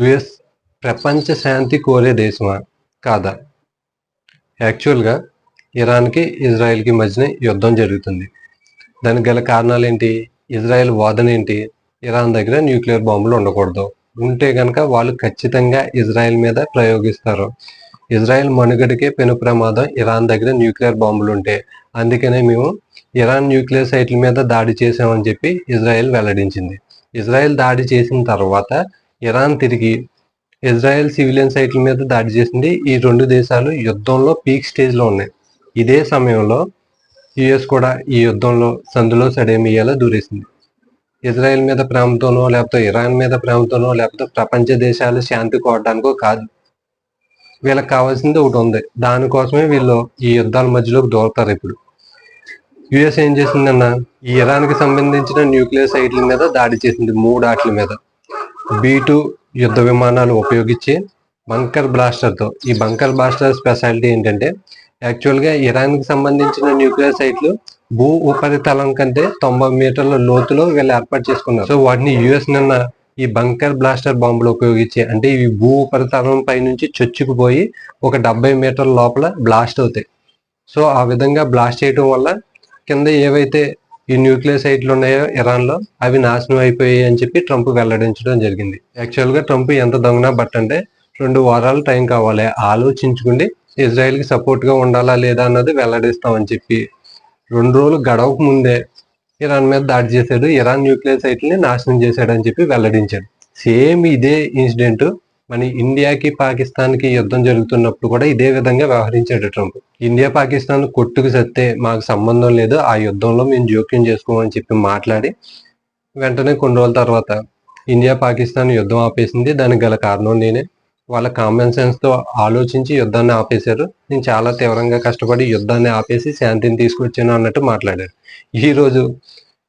US ప్రపంచ శాంతి కోరే దేశమా? కాదా? యాక్చువల్గా ఇరాన్కి ఇజ్రాయెల్కి మధ్యన యుద్ధం జరుగుతుంది. దానికి గల కారణాలు ఏంటి ఇజ్రాయెల్ వాదన ఏంటి ఇరాన్ దగ్గర న్యూక్లియర్ బాంబులు ఉండకూడదు. ఉంటే కనుక వాళ్ళు ఖచ్చితంగా ఇజ్రాయెల్ మీద ప్రయోగిస్తారు. ఇజ్రాయెల్ మనుగడకే పెను ప్రమాదం ఇరాన్ దగ్గర న్యూక్లియర్ బాంబులు ఉంటే. అందుకనే మేము ఇరాన్ న్యూక్లియర్ సైట్ల మీద దాడి చేసామని చెప్పి ఇజ్రాయెల్ వెల్లడించింది. ఇజ్రాయెల్ దాడి చేసిన తర్వాత ఇరాన్ తిరిగి ఇజ్రాయెల్ సివిలియన్ సైట్ల మీద దాడి చేసింది ఈ రెండు దేశాలు యుద్ధంలో పీక్ స్టేజ్లో ఉన్నాయి. ఇదే సమయంలో యుఎస్ కూడా ఈ యుద్ధంలో సందులో సడేమియాలో దూరేసింది. ఇజ్రాయెల్ మీద ప్రేమతోనో లేకపోతే ఇరాన్ మీద ప్రేమతోనో లేకపోతే ప్రపంచ దేశాలు శాంతి కోవడానికో కాదు. వీళ్ళకి కావాల్సింది ఒకటి ఉంది. దానికోసమే వీళ్ళు ఈ యుద్ధాల మధ్యలోకి దూరతారు ఇప్పుడు. యుఎస్ ఏం చేసిందన్న ఈ ఇరాన్కి సంబంధించిన న్యూక్లియర్ సైట్ల మీద దాడి చేసింది మూడు ఆటల మీద. బీ టూ యుద్ధ విమానాలు ఉపయోగించి బంకర్ బ్లాస్టర్తో ఈ బంకర్ బ్లాస్టర్ స్పెషాలిటీ ఏంటంటే యాక్చువల్గా ఇరాన్కి సంబంధించిన న్యూక్లియర్ సైట్లు భూ ఉపరితలం కంటే తొంభై మీటర్ల లోతులో వీళ్ళు ఏర్పాటు చేసుకున్నారు. సో వాటిని యుఎస్ నిన్న ఈ బంకర్ బ్లాస్టర్ బాంబులు ఉపయోగించి అంటే ఇవి భూ ఉపరితలం పై నుంచి చొచ్చుకుపోయి ఒక డెబ్బై మీటర్ల లోపల బ్లాస్ట్ అవుతాయి. సో ఆ విధంగా బ్లాస్ట్ చేయడం వల్ల కింద ఏవైతే ఈ న్యూక్లియర్ సైట్లు ఉన్నాయో ఇరాన్లో? అవి నాశనం అయిపోయాయి అని చెప్పి ట్రంప్ వెల్లడించడం జరిగింది. యాక్చువల్గా ట్రంప్ ఎంత దొంగనా బట్ అంటే రెండు వారాలు టైం కావాలి. ఆలోచించుకుండి. ఇజ్రాయెల్కి కి సపోర్ట్గా ఉండాలా లేదా అన్నది వెల్లడిస్తామని చెప్పి. రెండు రోజులు గడవక ముందే ఇరాన్ మీద దాడి చేశాడు. ఇరాన్ న్యూక్లియర్ సైట్ని నాశనం చేశాడు అని చెప్పి వెల్లడించాడు. సేమ్ ఇదే ఇన్సిడెంట్ మన ఇండియాకి పాకిస్తాన్కి యుద్ధం జరుగుతున్నప్పుడు కూడా ఇదే విధంగా వ్యవహరించాడు ట్రంప్. ఇండియా పాకిస్తాన్ కొట్టుకు సత్తే మాకు సంబంధం లేదు ఆ యుద్ధంలో మేము జోక్యం చేసుకోమని చెప్పి మాట్లాడి వెంటనే కొన్ని రోజుల తర్వాత ఇండియా పాకిస్తాన్ యుద్ధం ఆపేసింది. దానికి గల కారణం నేనే. వాళ్ళ కామన్ సెన్స్తో ఆలోచించి యుద్ధాన్ని ఆపేశారు. నేను చాలా తీవ్రంగా కష్టపడి యుద్ధాన్ని ఆపేసి శాంతిని తీసుకొచ్చాను అన్నట్టు మాట్లాడారు. ఈ రోజు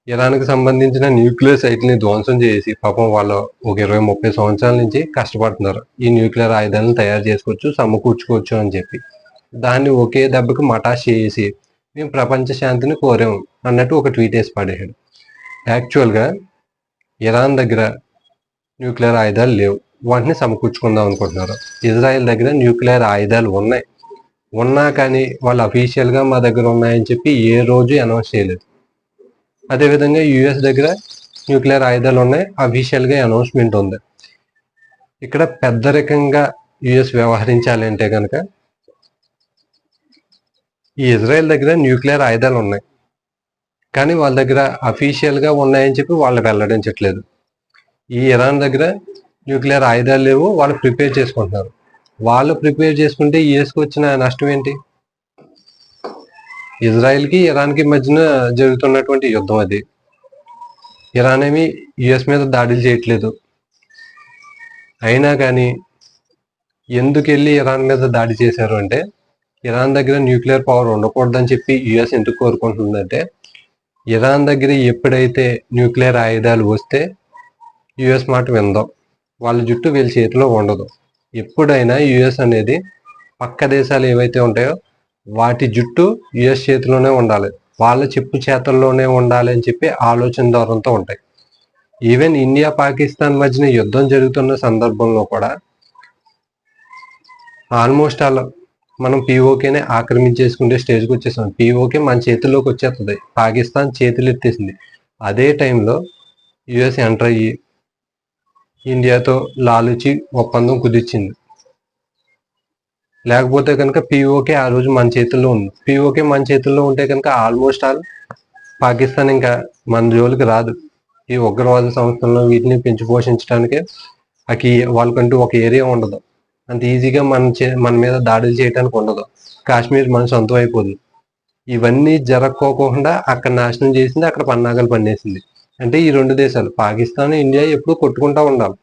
ఇరాన్కి సంబంధించిన న్యూక్లియర్ సైట్ని ధ్వంసం చేసి పాపం వాళ్ళు ఒక ఇరవై ముప్పై సంవత్సరాల నుంచి కష్టపడుతున్నారు. ఈ న్యూక్లియర్ ఆయుధాలను తయారు చేసుకోవచ్చు సమకూర్చుకోవచ్చు అని చెప్పి. దాన్ని ఒకే దెబ్బకి మటాష్ చేసి మేము ప్రపంచ శాంతిని కోరాము అన్నట్టు ఒక ట్వీట్ వేసి పడేశాడు. యాక్చువల్గా ఇరాన్ దగ్గర న్యూక్లియర్ ఆయుధాలు లేవు. వాటిని సమకూర్చుకుందాం అనుకుంటున్నారు. ఇజ్రాయెల్ దగ్గర న్యూక్లియర్ ఆయుధాలు ఉన్నాయి. ఉన్నా కానీ వాళ్ళు అఫీషియల్గా మా దగ్గర ఉన్నాయని చెప్పి ఏ రోజు అనౌన్స్ చేయలేదు. అదేవిధంగా యుఎస్ దగ్గర న్యూక్లియర్ ఆయుధాలు ఉన్నాయి. అఫీషియల్గా అనౌన్స్మెంట్ ఉంది. ఇక్కడ పెద్దరికంగా యుఎస్ వ్యవహరించాలి అంటే కనుక ఈ ఇజ్రాయెల్ దగ్గర న్యూక్లియర్ ఆయుధాలు ఉన్నాయి. కానీ వాళ్ళ దగ్గర అఫీషియల్గా ఉన్నాయని చెప్పి వాళ్ళు వెల్లడించట్లేదు ఈ ఇరాన్ దగ్గర న్యూక్లియర్ ఆయుధాలు లేవు. వాళ్ళు ప్రిపేర్ చేసుకుంటున్నారు. వాళ్ళు ప్రిపేర్ చేసుకుంటే యుఎస్కి వచ్చిన నష్టం ఏంటి? ఇజ్రాయెల్కి ఇరాన్కి మధ్యన జరుగుతున్నటువంటి యుద్ధం అది. ఇరాన్ ఏమి యుఎస్ మీద దాడులు చేయట్లేదు. అయినా కానీ ఎందుకు వెళ్ళి ఇరాన్ మీద దాడి చేశారు అంటే ఇరాన్ దగ్గర న్యూక్లియర్ పవర్ ఉండకూడదని చెప్పి యుఎస్ ఎందుకు కోరుకుంటుందంటే ఇరాన్ దగ్గర ఎప్పుడైతే న్యూక్లియర్ ఆయుధాలు వస్తే యుఎస్ మాట విందాం వాళ్ళ జుట్టు వీళ్ళ చేతిలో ఉండదు. ఎప్పుడైనా యుఎస్ అనేది పక్క దేశాలు ఏవైతే ఉంటాయో వాటి జుట్టు యుఎస్ చేతిలోనే ఉండాలి. వాళ్ళ చెప్పు చేతల్లోనే ఉండాలి అని చెప్పి ఆలోచన ధోరణితో ఉంటాయి. ఈవెన్ ఇండియా పాకిస్తాన్ మధ్యన యుద్ధం జరుగుతున్న సందర్భంలో కూడా ఆల్మోస్ట్ ఆల్ మనం పీఓకేనే ఆక్రమించేసుకుంటే స్టేజ్కి వచ్చేసాం. పీఓకే మన చేతిలోకి వచ్చేస్తుంది. పాకిస్తాన్ చేతులు ఎత్తేసింది. అదే టైంలో యుఎస్ ఎంటర్ అయ్యి ఇండియాతో లాలుచి ఒప్పందం కుదిర్చింది. లేకపోతే కనుక పీఓకే ఆ రోజు మన చేతుల్లో ఉంది. పీఓకే మన చేతుల్లో ఉంటే కనుక ఆల్మోస్ట్ ఆల్ పాకిస్తాన్ ఇంకా మన జోలికి రాదు. ఈ ఉగ్రవాద సంస్థలను వీటిని పెంచి పోషించడానికి అకి వాళ్ళకంటూ ఒక ఏరియా ఉండదు. అంత ఈజీగా మన చే మన మీద దాడులు చేయడానికి ఉండదు. కాశ్మీర్ మన సొంతం అయిపోతుంది ఇవన్నీ జరగకోకుండా అక్కడ నాశనం చేసింది అక్కడ పన్నాగలు పన్నేసింది. అంటే ఈ రెండు దేశాలు పాకిస్తాన్ ఇండియా ఎప్పుడు కొట్టుకుంటా ఉండాలి.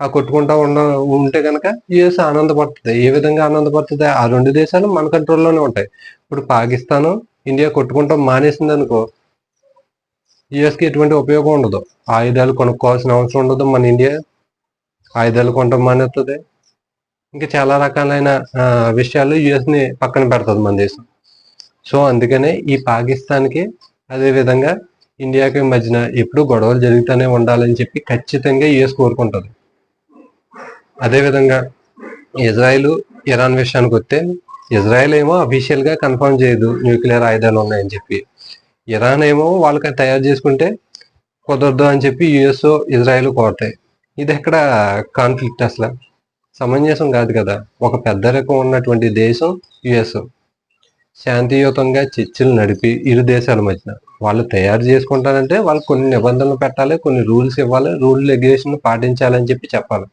ఆ కొట్టుకుంటా ఉండ ఉంటే కనుక యుఎస్ ఆనందపడుతుంది. ఏ విధంగా ఆనందపడుతుంది? ఆ రెండు దేశాలు మన కంట్రోల్లోనే ఉంటాయి. ఇప్పుడు పాకిస్తాన్ ఇండియా కొట్టుకుంటాం మానేసింది అనుకో యుఎస్కి ఎటువంటి ఉపయోగం ఉండదు. ఆయుధాలు కొనుక్కోవాల్సిన అవసరం ఉండదు. మన ఇండియా ఆయుధాలు కొనడం మానేస్తుంది ఇంకా చాలా రకాలైన విషయాలు యుఎస్ని పక్కన పెడుతుంది మన దేశం. సో అందుకనే ఈ పాకిస్తాన్కి అదే విధంగా ఇండియాకి మధ్యన ఎప్పుడు గొడవలు జరుగుతూనే ఉండాలని చెప్పి ఖచ్చితంగా యుఎస్ కోరుకుంటుంది. అదేవిధంగా ఇజ్రాయెల్ ఇరాన్ విషయానికి వస్తే ఇజ్రాయెల్ ఏమో అఫీషియల్గా కన్ఫర్మ్ చేయదు న్యూక్లియర్ ఆయుధాలు ఉన్నాయని చెప్పి. ఇరాన్ ఏమో వాళ్ళకి తయారు చేసుకుంటే కుదరదు అని చెప్పి యుఎస్ ఇజ్రాయెల్ కోరతాయి. ఇది ఎక్కడ కాన్ఫ్లిక్ట్ అసలు? సమంజసం కాదు కదా. ఒక పెద్ద రకం ఉన్నటువంటి దేశం యుఎస్ శాంతియుతంగా చర్చలు నడిపి ఇరు దేశాల మధ్యన వాళ్ళు తయారు చేసుకుంటారంటే వాళ్ళు కొన్ని నిబంధనలు పెట్టాలి కొన్ని రూల్స్ ఇవ్వాలి రూల్ రెగ్యులేషన్ పాటించాలని చెప్పి చెప్పాలి.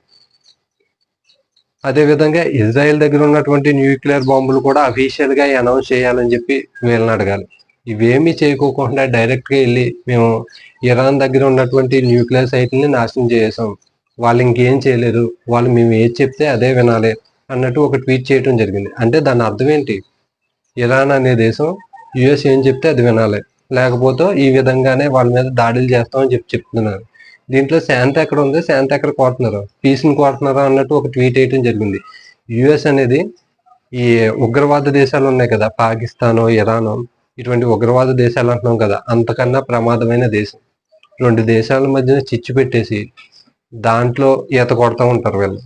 అదే విధంగా ఇజ్రాయెల్ దగ్గర ఉన్నటువంటి న్యూక్లియర్ బాంబులు కూడా అఫీషియల్గా అనౌన్స్ చేయాలని చెప్పి వీళ్ళని అడగాలి. ఇవేమీ చేయకోకుండా డైరెక్ట్గా వెళ్ళి మేము ఇరాన్ దగ్గర ఉన్నటువంటి న్యూక్లియర్ సైట్ని నాశనం చేసాం వాళ్ళు ఇంకేం చేయలేదు. వాళ్ళు మేము ఏది చెప్తే అదే వినాలి అన్నట్టు ఒక ట్వీట్ చేయడం జరిగింది. అంటే దాని అర్థం ఏంటి? ఇరాన్ అనే దేశం యుఎస్ ఏం చెప్తే అది వినాలి. లేకపోతే ఈ విధంగానే వాళ్ళ మీద దాడులు చేస్తామని చెప్పి చెప్తున్నారు. దీంట్లో శాంత ఎక్కడ ఉంది? శాంత ఎక్కడ కోరుతున్నారు పీస్ని కోరుతున్నారు అన్నట్టు ఒక ట్వీట్ వేయడం జరిగింది. యుఎస్ అనేది ఈ ఉగ్రవాద దేశాలు ఉన్నాయి కదా పాకిస్తాను ఇరాను ఇటువంటి ఉగ్రవాద దేశాలు అంటున్నాం కదా అంతకన్నా ప్రమాదమైన దేశం. రెండు దేశాల మధ్యన చిచ్చు పెట్టేసి దాంట్లో ఈత కొడతా ఉంటారు వీళ్ళు.